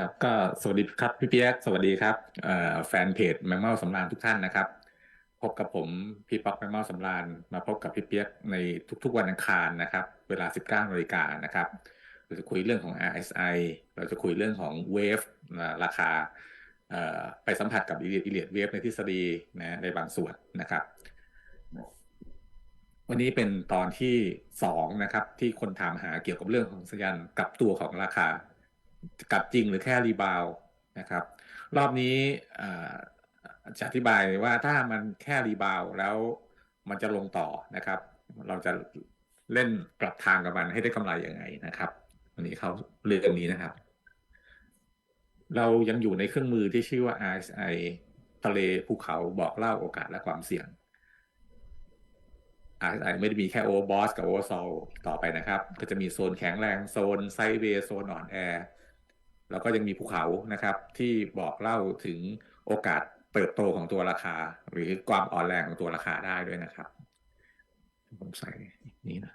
ครับก็สวัสดีครับพี่เปียกสวัสดีครับแฟนเพจแมงเม่าสำราญทุกท่านนะครับ พบกับผมพี่ป๊อกแมงเม่าสำราญมาพบกับพี่เปียกในทุกๆวันอังคารนะครับ เวลา 19นาฬิกานะครับเราจะคุยเรื่องของ RSI เราจะคุยเรื่องของ Wave ราคาไปสัมผัสกับอิเลียดอิเลียดเวฟในทฤษฎีนะในบางส่วนนะครับ วันนี้เป็นตอนที่สองนะครับ ที่คนถามหาเกี่ยวกับเรื่องของสัญญาณกลับตัวของราคา กลับจริงหรือแค่รีบาวนะครับ รอบนี้จะอธิบายว่าถ้ามันแค่รีบาวแล้วมันจะลงต่อนะครับ เราจะเล่นกลับทางกับมันให้ได้กำไรยังไงนะครับวันนี้เขาเรื่องนี้นะครับ เรายังอยู่ในเครื่องมือที่ชื่อว่า RSI ทะเลภูเขาบอกเล่าโอกาสและความเสี่ยง RSI ไม่ได้มีแค่โอเวอร์บอสกับโอเวอร์ซอลต่อไปนะครับ ก็จะมีโซนแข็งแรงโซนไซเวย์โซนอ่อนแอ แล้วก็ยังมีภูเขานะครับ ที่บอกเล่าถึงโอกาสเติบโตของตัวราคา หรือความอ่อนแรงของตัวราคาได้ด้วยนะครับ ผมใส่นี้นะ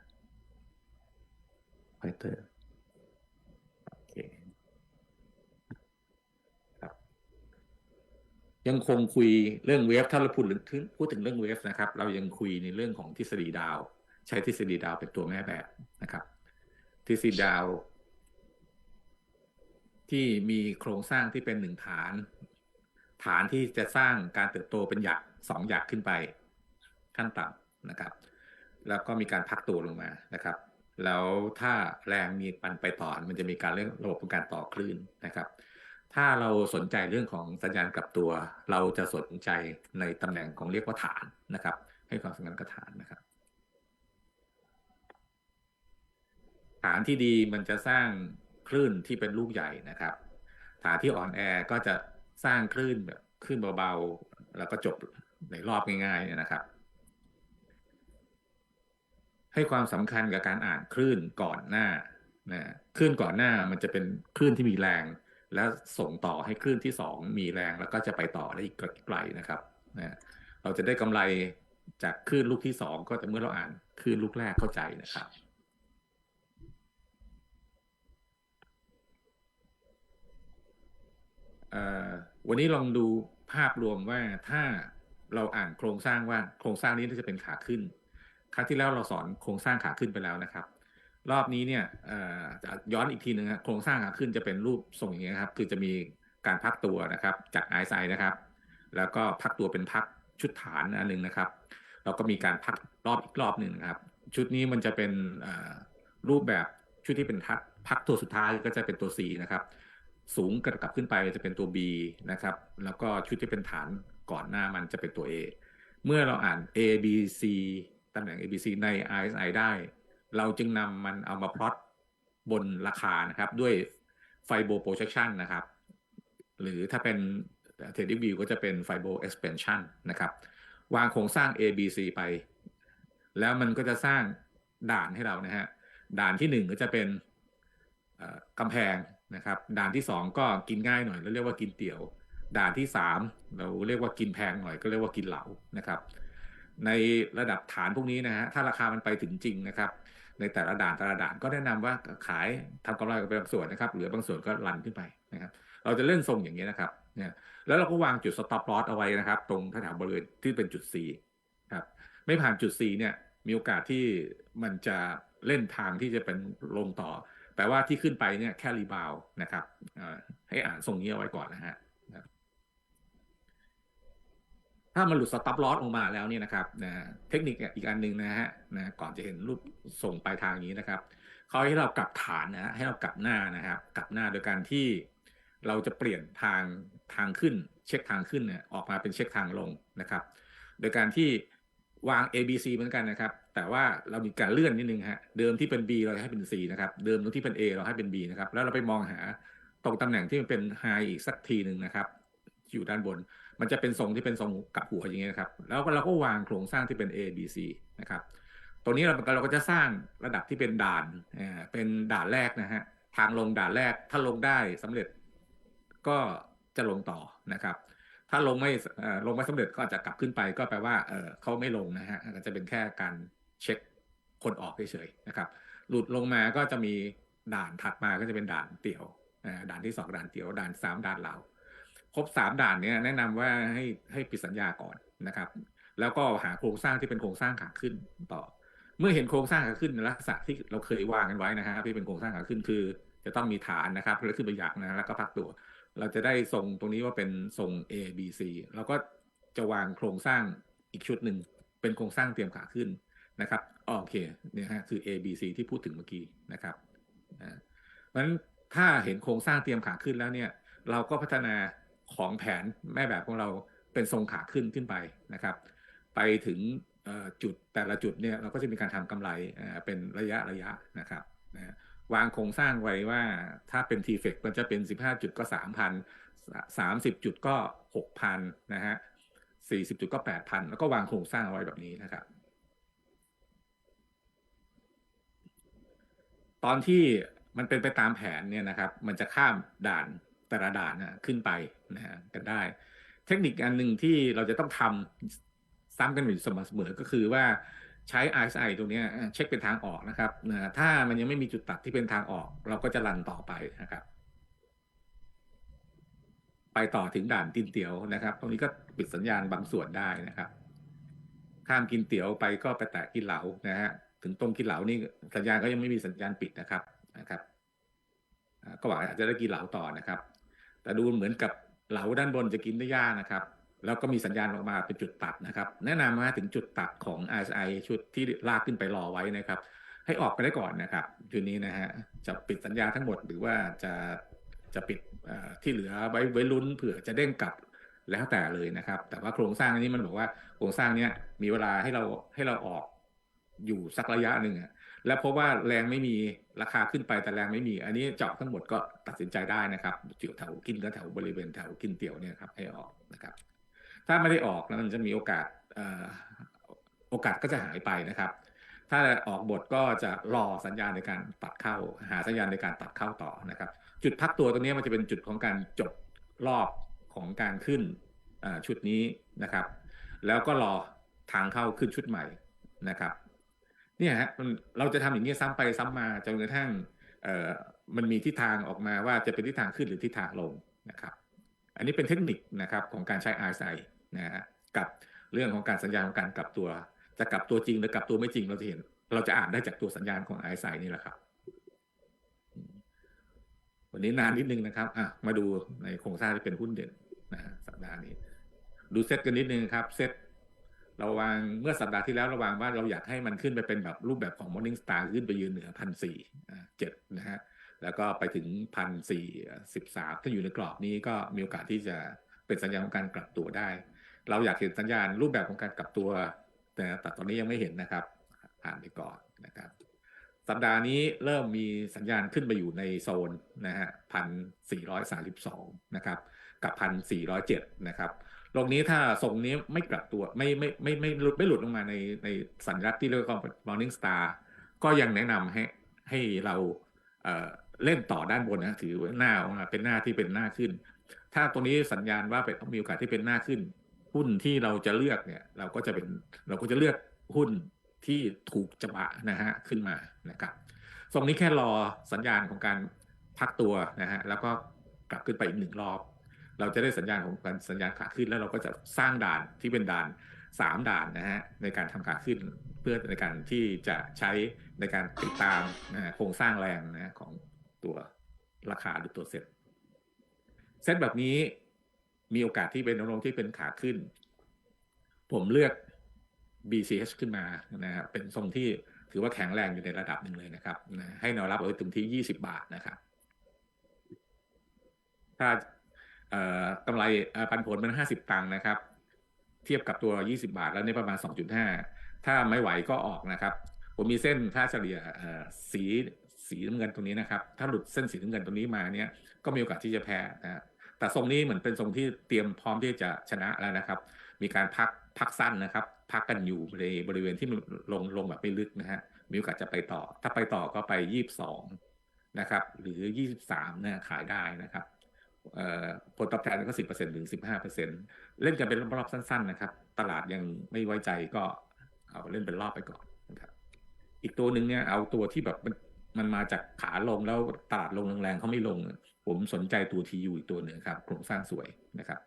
ไฟเตอร์โอเคครับ ยังคงคุยเรื่องเวฟถ้าเราพูดถึงพูดถึงเรื่องเวฟนะครับ เรายังคุยในเรื่องของทฤษฎีดาว ใช้ทฤษฎีดาวเป็นตัวแม่แบบนะครับ ทฤษฎีดาว ที่มีโครงสร้างที่เป็นหนึ่งฐาน ฐานที่จะสร้างการเติบโตเป็นหยักสองหยักขึ้นไป ขั้นต่ำนะครับ แล้วก็มีการพักตัวลงมานะครับ แล้วถ้าแรงมีปันไปต่อมันจะมีการเรื่องระบบของการต่อคลื่นนะครับ ถ้าเราสนใจเรื่องของสัญญาณกลับตัว เราจะสนใจในตำแหน่งของเรียกว่าฐานนะครับ ให้ความสำคัญกับฐานนะครับฐานที่ดีมันจะสร้าง คลื่นที่เป็นลูกใหญ่นะครับฐานที่อ่อนแอก็จะสร้างคลื่นแบบคลื่นเบาๆ แล้วก็จบในรอบง่ายๆเนี่ยนะครับ ให้ความสำคัญกับการอ่านคลื่นก่อนหน้านะคลื่นก่อนหน้ามันจะเป็นคลื่นที่มีแรง แล้วส่งต่อให้คลื่นที่สองมีแรงแล้วก็จะไปต่อได้อีกไกลนะครับนะเราจะได้กำไรจากคลื่นลูกที่สองก็จะเมื่อเราอ่านคลื่นลูกแรกเข้าใจนะครับ เอ่อ วันนี้ลองดูภาพรวมว่าถ้าเราอ่านโครงสร้างว่าโครงสร้างนี้จะเป็นขาขึ้น ครั้งที่แล้วเราสอนโครงสร้างขาขึ้นไปแล้วนะครับ รอบนี้เนี่ยจะย้อนอีกทีหนึงครับโครงสร้างขาขึ้นจะเป็นรูปทรงอย่างเงี้ยครับ คือจะมีการพักตัวนะครับ จากไอซ์ไซนะครับ แล้วก็พักตัวเป็นพักชุดฐานอันหนึ่งนะครับ แล้วก็มีการพักรอบอีกรอบหนึ่งนะครับ ชุดนี้มันจะเป็นรูปแบบชุดที่เป็นพักพักตัวสุดท้ายก็จะเป็นตัว C นะครับ สูงกลับขึ้นไปจะเป็นตัว B นะครับ แล้วก็ชุดที่เป็นฐานก่อนหน้ามันจะเป็นตัว A เมื่อเราอ่าน A B C ตำแหน่ง A B C ใน RSI ได้ เราจึงนำมันเอามาพลอตบนราคานะครับ ด้วย Fibo projection นะครับ หรือถ้าเป็น Trading View ก็จะเป็น Fibo expansion นนะครับ วางโครงสร้าง A B C ไป แล้วมันก็จะสร้างด่านให้เรานะฮะ ด่านที่หนึ่งก็จะเป็นกำแพงนะครับด่านที่สองก็กินง่ายหน่อยเราเรียกว่ากินเตี๋ยว ด่านที่สามเราเรียกว่ากินแพงหน่อยก็เรียกว่ากินเหลานะครับ ในระดับฐานพวกนี้นะฮะถ้าราคามันไปถึงจริงนะครับ ในแต่ละด่านแต่ละด่านก็แนะนำว่าขายทำกำไรไปบางส่วนนะครับเหลือบางส่วนก็รันขึ้นไปนะครับ เราจะเล่นทรงอย่างนี้นะครับเนี่ยแล้วเราก็วางจุด stop loss เอาไว้นะครับ ตรงแถวบริเวณที่เป็นจุด C ครับไม่ผ่านจุด C เนี่ยมีโอกาสที่มันจะเล่นทางที่จะเป็นลงต่อ แปลว่าที่ขึ้นไปเนี่ยแค่รีบาวนะครับให้อ่านทรงนี้เอาไว้ก่อนนะฮะถ้ามันหลุดสต็อปลอสออกมาแล้วเนี่ยนะครับนะเทคนิคอีกอันหนึ่งนะฮะนะก่อนจะเห็นรูปส่งปลายทางนี้นะครับเขาให้เรากลับฐานนะฮะให้เรากลับหน้านะครับ กลับหน้าโดยการที่เราจะเปลี่ยนทางทางขึ้น เช็คทางขึ้นเนี่ยออกมาเป็นเช็คทางลงนะครับ โดยการที่ วาง A B C เหมือนกันนะครับ แต่ว่าเรามีการเลื่อนนิดนึงฮะเดิมที่เป็น B เราให้เป็น C นะครับ เดิมที่เป็น A เราให้เป็น B นะครับ แล้วเราไปมองหาตรงตำแหน่งที่มันเป็น High อีกสักทีหนึ่งนะครับ อยู่ด้านบน มันจะเป็นทรงที่เป็นทรงกลับหัวอย่างเงี้ยนะครับ แล้วเราก็วางโครงสร้างที่เป็น A B C นะครับตรงนี้เราเราก็จะสร้างระดับที่เป็นด่านเป็นด่านแรกนะฮะทางลงด่านแรกถ้าลงได้สำเร็จก็จะลงต่อนะครับ ถ้าลงไม่ลงไม่สำเร็จก็อาจจะกลับขึ้นไปก็แปลว่าเขาไม่ลงนะฮะอาจจะเป็นแค่การเช็คคนออกเฉยๆนะครับ หลุดลงมาก็จะมีด่านถัดมาก็จะเป็นด่านเตี่ยวด่านที่สองด่านเตี่ยวด่านสามด่านเหลาครบสามด่านเนี้ยแนะนำว่าให้ให้ปิดสัญญาก่อนนะครับ แล้วก็หาโครงสร้างที่เป็นโครงสร้างขาขึ้นต่อ เมื่อเห็นโครงสร้างขาขึ้นในลักษณะที่เราเคยวางกันไว้นะฮะที่เป็นโครงสร้างขาขึ้นคือ จะต้องมีฐานนะครับแล้วขึ้นไปหยักนะแล้วก็พักตัว เราจะได้ทรงตรงนี้ว่าเป็นทรง A B C เราก็จะวางโครงสร้างอีกชุดหนึ่ง เป็นโครงสร้างเตรียมขาขึ้นนะครับโอเคเนี่ยฮะคือ A B C ที่พูดถึงเมื่อกี้นะครับอ่าเพราะฉะนั้นถ้าเห็นโครงสร้างเตรียมขาขึ้นแล้วเนี่ย เราก็พัฒนาของแผนแม่แบบของเราเป็นทรงขาขึ้นขึ้นไปนะครับ ไปถึงจุดแต่ละจุดเนี่ยเราก็จะมีการทำกำไรอ่อเป็นระยะระยะนะครับนะ วางโครงสร้างไว้ว่าถ้าเป็น t f e c มันจะเป็น 15 จุดก็ 3,000 30 จุดก็ 6,000 นะฮะ 40 จุดก็ 8,000 แล้วก็วางโครงสร้างเอาไว้แบบนี้นะครับ ตอนที่มันเป็นไปตามแผนเนี่ยนะครับ มันจะข้ามด่านแต่ละด่านนะขึ้นไปนะฮะกันได้ เทคนิคอันหนึ่งที่เราจะต้องทำซ้ำกันอยู่เสมอๆก็คือว่า ใช้ RSI ตรงนี้เช็คเป็นทางออกนะครับถ้ามันยังไม่มีจุดตัดที่เป็นทางออก เราก็จะรันต่อไปนะครับ ไปต่อถึงด่านกินเตี๋ยวนะครับ ตรงนี้ก็ปิดสัญญาณบางส่วนได้นะครับ ข้ามกินเตี๋ยวไปก็ไปแตะกินเหลานะฮะถึงตรงกินเหลานี่สัญญาณก็ยังไม่มีสัญญาณปิดนะครับนะครับ ก็หวังอาจจะได้กินเหลาต่อนะครับ แต่ดูเหมือนกับเหลาด้านบนจะกินได้ยากนะครับ แล้วก็มีสัญญาณออกมาเป็นจุดตัดนะครับ แนะนำมาถึงจุดตัดของ RSI ชุดที่ลากขึ้นไปรอไว้นะครับ ให้ออกไปได้ก่อนนะครับจุดนี้นะฮะจะปิดสัญญาทั้งหมดหรือว่าจะจะปิดที่เหลือไว้ไว้ลุ้นเผื่อจะเด้งกลับแล้วแต่เลยนะครับ แต่ว่าโครงสร้างอันนี้มันบอกว่าโครงสร้างเนี้ยมีเวลาให้เราให้เราออกอยู่สักระยะหนึ่งอะแล้วพบว่าแรงไม่มีราคาขึ้นไปแต่แรงไม่มี อันนี้เจาะทั้งหมดก็ตัดสินใจได้นะครับจุดแถวกินก็แถวบริเวณแถวกินเตี๋ยวเนี่ยครับให้ออกนะครับ ถ้าไม่ได้ออกแล้วมันจะมีโอกาสโอกาสก็จะหายไปนะครับ ถ้าออกบทก็จะรอสัญญาณในการตัดเข้า หาสัญญาณในการตัดเข้าต่อนะครับ จุดพักตัวตรงนี้มันจะเป็นจุดของการจบรอบของการขึ้นชุดนี้นะครับ แล้วก็รอทางเข้าขึ้นชุดใหม่นะครับเนี่ยฮะเราจะทำอย่างนี้ซ้ำไปซ้ำมาจนกระทั่งมันมีทิศทางออกมาว่าจะเป็นทิศทางขึ้นหรือทิศทางลงนะครับ อันนี้เป็นเทคนิคนะครับของการใช้ RSI นะฮะกับเรื่องของการสัญญาณของการกลับตัว จะกลับตัวจริงหรือกลับตัวไม่จริงเราจะเห็น เราจะอ่านได้จากตัวสัญญาณของ RSI นี่แหละครับ วันนี้นานนิดนึงนะครับอะมาดูในโครงสร้างที่เป็นหุ้นเด่นนะฮะสัปดาห์นี้ ดูเซตกันนิดนึงครับเซตเราวางเมื่อสัปดาห์ที่แล้วเราวางว่าเราอยากให้มันขึ้นไปเป็นแบบรูปแบบของ Morning Star ขึ้นไปยืนเหนือพันสี่เจ็ดนะฮะแล้วก็ไปถึงพันสี่สิบสามถ้าอยู่ในกรอบนี้ก็มีโอกาสที่จะเป็นสัญญาณของการกลับตัวได้ เราอยากเห็นสัญญาณรูปแบบของการกลับตัว แต่แต่ตอนนี้ยังไม่เห็นนะครับ ผ่านไปก่อนนะครับ สัปดาห์นี้เริ่มมีสัญญาณขึ้นไปอยู่ในโซนนะฮะพันสี่ร้อยสาสิบสองนะครับ กับพันสี่ร้อยเจ็ดนะครับลงนี้ถ้าทรงนี้ไม่กลับตัวไม่ไม่ไม่ไม่หลุดไม่หลุดลงมาในในสัญลักษณ์ที่เรียกว่า morning star ก็ยังแนะนำให้ให้เราเอ่อเล่นต่อด้านบนนะถือหน้าออกมาเป็นหน้าที่เป็นหน้าขึ้น ถ้าตัวนี้สัญญาณว่าเป็นมีโอกาสที่เป็นหน้าขึ้น หุ้นที่เราจะเลือกเนี่ย เราก็จะเป็นเราก็จะเลือกหุ้นที่ถูกจังหวะนะฮะขึ้นมานะครับทรงนี้แค่รอสัญญาณของการพักตัวนะฮะแล้วก็กลับขึ้นไปอีกหนึ่งรอบ เราจะได้สัญญาณของการสัญญาณขาขึ้นแล้วเราก็จะสร้างด่านที่เป็นด่านสามด่านนะฮะในการทำขาขึ้นเพื่อในการที่จะใช้ในการติดตามนะฮะโครงสร้างแรงนะของตัวราคาหรือตัวเซ็ตเซ็ตแบบนี้ มีโอกาสที่เป็นแนวโน้มที่เป็นขาขึ้น ผมเลือก BCH ขึ้นมานะฮะเป็นทรงที่ถือว่าแข็งแรงอยู่ในระดับหนึ่งเลยนะครับนะให้แนวรับเอาไว้ตรงที่ 20 บาทนะครับ ถ้ากำไรปันผลมัน 50 ตังค์นะครับ เทียบกับตัว 20 บาทแล้วเนี่ประมาณ 2.5 ถ้าไม่ไหวก็ออกนะครับ ผมมีเส้นค่าเฉลี่ยสีสีน้ำเงินตรงนี้นะครับ ถ้าหลุดเส้นสีน้ำเงินตรงนี้มาเนี่ยก็มีโอกาสที่จะแพ้นะฮะ แต่ทรงนี้เหมือนเป็นทรงที่เตรียมพร้อมที่จะชนะแล้วนะครับ มีการพักพักสั้นนะครับ พักกันอยู่ในบริเวณที่มันลงลงแบบไม่ลึกนะฮะมีโอกาสจะไปต่อ ถ้าไปต่อก็ไป22นะครับ หรือ23เนี่ยขายได้นะครับผลตอบแทนก็สิบเปอร์เซ็นถึงสิบห้าเปอร์เซ็นเล่นกันเป็นรอบๆสั้น ๆ นะครับ ตลาดยังไม่ไว้ใจก็เอาเล่นเป็นรอบไปก่อนนะครับ อีกตัวหนึ่งเนี่ยเอาตัวที่แบบมันมันมาจากขาลงแล้วตลาดลงแรงๆเขาไม่ลง ผมสนใจตัว TU อีกตัวหนึ่งครับโครงสร้างสวยนะครับ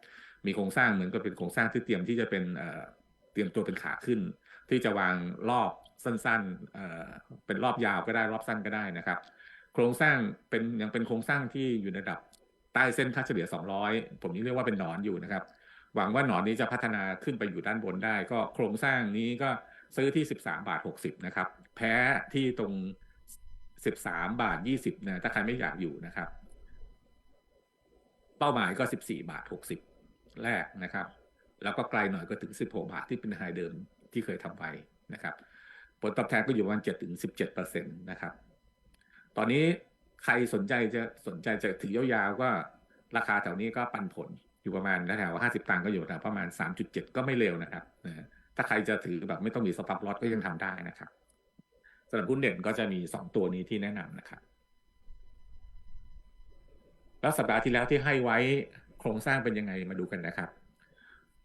มีโครงสร้างเหมือนกับเป็นโครงสร้างที่เตรียมที่จะเป็นเตรียมตัวเป็นขาขึ้น ที่จะวางรอบสั้นๆเเป็นรอบยาวก็ได้รอบสั้นก็ได้นะครับ โครงสร้างเป็นยังเป็นโครงสร้างที่อยู่ในระดับใต้เส้นค่าเฉลี่ย 200 ผมนี่เรียกว่าเป็นหนอนอยู่นะครับ หวังว่าหนอนนี้จะพัฒนาขึ้นไปอยู่ด้านบนได้ ก็โครงสร้างนี้ก็ซื้อที่ 13 บาท 60 นะครับ แพ้ที่ตรง 13 บาท 20นะถ้าใครไม่อยากอยู่นะครับ เป้าหมายก็ 14 บาท 60 แรกนะครับ แล้วก็ไกลหน่อยก็ถึง 16 บาทที่เป็นไฮเดิมที่เคยทำไว้นะครับ ผลตอบแทนก็อยู่ประมาณ7ถึง17เปอร์เซ็นต์นะครับ ตอนนี้ใครสนใจจะสนใจจะถือยาวๆก็ราคาแถวนี้ก็ปันผลอยู่ประมาณแถวๆ50ตังค์ก็อยู่แถวประมาณ3.7ก็ไม่เร็วนะครับถ้าใครจะถือแบบไม่ต้องมีสต็อปลอสก็ยังทำได้นะครับสำหรับหุ้นเด่นก็จะมี2ตัวนี้ที่แนะนำนะครับ แล้วสัปดาห์ที่แล้วที่ให้ไว้โครงสร้างเป็นยังไงมาดูกันนะครับ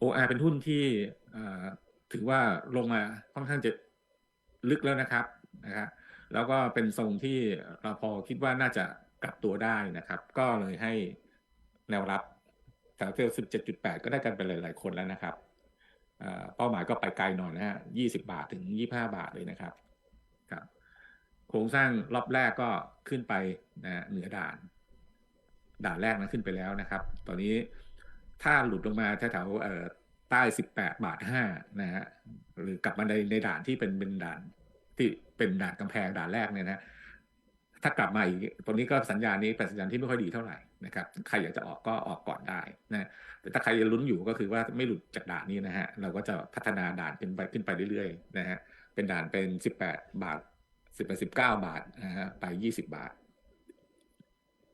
OR เป็นหุ้นที่ถือว่าลงมาค่อนข้างจะลึกแล้วนะครับนะครับแล้วก็เป็นทรงที่เราพอคิดว่าน่าจะกลับตัวได้นะครับ ก็เลยให้แนวรับแถวเทล17.8ก็ได้กันไปหลายๆคนแล้วนะครับเป้าหมายก็ไปไกลหน่อยนะฮะ20บาทถึง25บาทเลยนะครับครับ โครงสร้างรอบแรกก็ขึ้นไปนะเหนือด่าน ด่านแรกนั้นขึ้นไปแล้วนะครับ ตอนนี้ถ้าหลุดลงมาแถวๆเออใต้ 18 บาท5นะฮะหรือกลับมาในในด่านที่เป็นเป็นด่านที่เป็นด่านกำแพงด่านแรกเนี่ยนะถ้ากลับมาอีกตรงนี้ก็สัญญาณนี้เป็นสัญญาณที่ไม่ค่อยดีเท่าไหร่นะครับใครอยากจะออกก็ออกก่อนได้นะแต่ถ้าใครลุ้นอยู่ก็คือว่าไม่หลุดจากด่านนี้นะฮะเราก็จะพัฒนาด่านขึ้นไปขึ้นไปเรื่อยๆนะฮะเป็นด่านเป็น 18 บาท 10ไป19 บาทนะฮะไป 20 บาท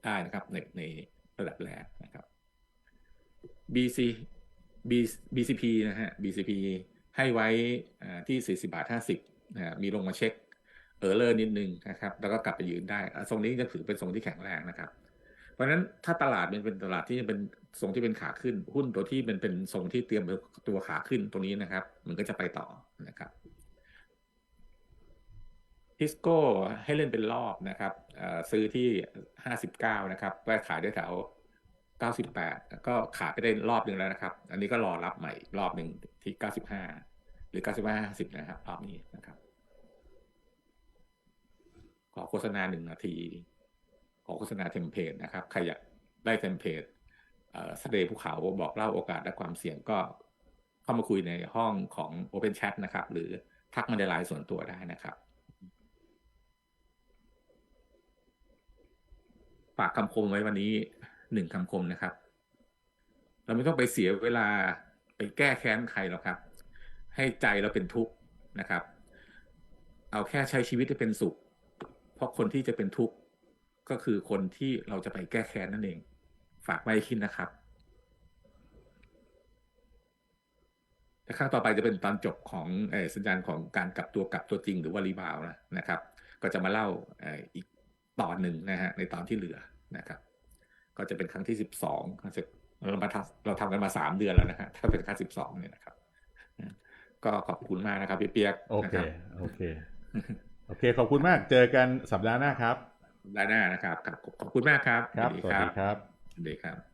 ได้นะครับในในระดับแรกนะครับ BC B BCP นะฮะ BCP ให้ไว้อ่าที่ 40 บาท 50นะมีลงมาเช็คเออร์เลอร์นิดนึงนะครับ แล้วก็กลับไปยืนได้อะทรงนี้จะถือเป็นทรงที่แข็งแรงนะครับ เพราะฉะนั้นถ้าตลาดมันเป็นตลาดที่เป็นทรงที่เป็นขาขึ้น หุ้นตัวที่มันเป็นทรงที่เตรียมตัวขาขึ้นตรงนี้นะครับ มันก็จะไปต่อนะครับ ทิสโก้ให้เล่นเป็นรอบนะครับซื้อที่59นะครับแวขายได้แถว98ก็ขายไปได้รอบหนึ่งแล้วนะครับ อันนี้ก็รอรับใหม่รอบหนึ่งที่95หรือ95 50นะครับรอบนี้นะครับ ขอโฆษณาหนึ่งนาที ขอโฆษณาเทมเพลตนะครับ ใครอยากได้เทมเพลตเสเดย์ภูเขาบอกเล่าโอกาสและความเสี่ยงก็เข้ามาคุยในห้องของ Open Chat นะครับ หรือทักมาในไลน์ส่วนตัวได้นะครับ ฝากคำคมไว้วันนี้หนึ่งคำคมนะครับ เราไม่ต้องไปเสียเวลาไปแก้แค้นใครหรอกครับ ให้ใจเราเป็นทุกข์นะครับ เอาแค่ใช้ชีวิตให้เป็นสุข เพราะคนที่จะเป็นทุกข์ก็คือคนที่เราจะไปแก้แค้นนั่นเอง ฝากไว้ให้คิดนะครับแต่ครั้งต่อไปจะเป็นตอนจบของอสัญญาณของการกลับตัวกลับตัวจริงหรือว่ารีบาวนะนะครับ ก็จะมาเล่าออีก ตอนหนึ่งนะฮะในตอนที่เหลือนะครับ ก็จะเป็นครั้งที่สิบสองเรามาทำเราทำกันมาสามเดือนแล้วนะฮะถ้าเป็นครั้งสิบสองเนี่ยนะครับ ก็ขอบคุณมากนะครับพี่เปียกโอนะเคครับโอเคโอเค ขอบคุณมากเจอกันสัปดาห์หน้าครับได้หน้านะครับครับขอบคุณมากครับ ครับสสวัวัสสดีดีครับสวัสดีครับ